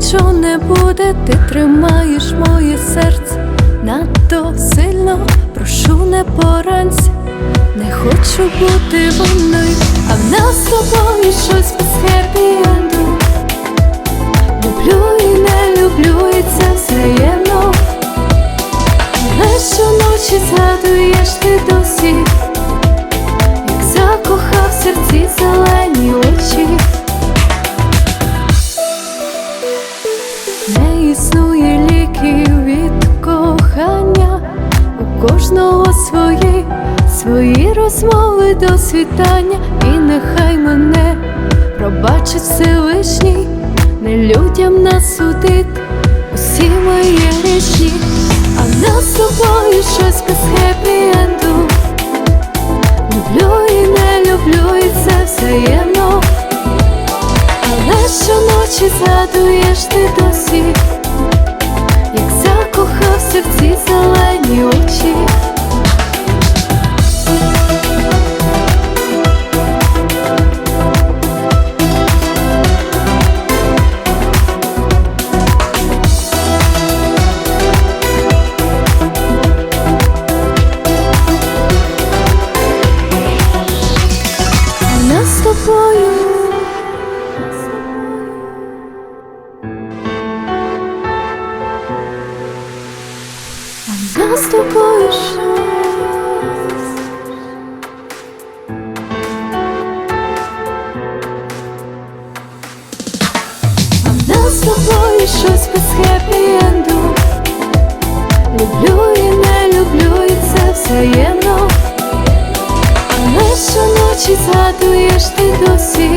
нічого не буде, ти тримаєш моє серце надто сильно, прошу не поранься, не хочу бути винною, а в нас з тобою щось без хеппі-енду Люблю і не люблю, і це взаємно Але щоночі згадуєш ти досі, як закохав серці зелені Не існує ліків від кохання, у кожного свої, свої розмови до світання, і нехай мене пробачить Всевишній, не людям нас судить, усі мої гріші, а нас з тобою щось без щоночі згадуєш ти досі, як закохався в серці зелені очі. А нас з тобою щось. А в нас з тобою щось без хеппі-енду Люблю і не люблю, і це взаємно Але щоночі згадуєш ти досі,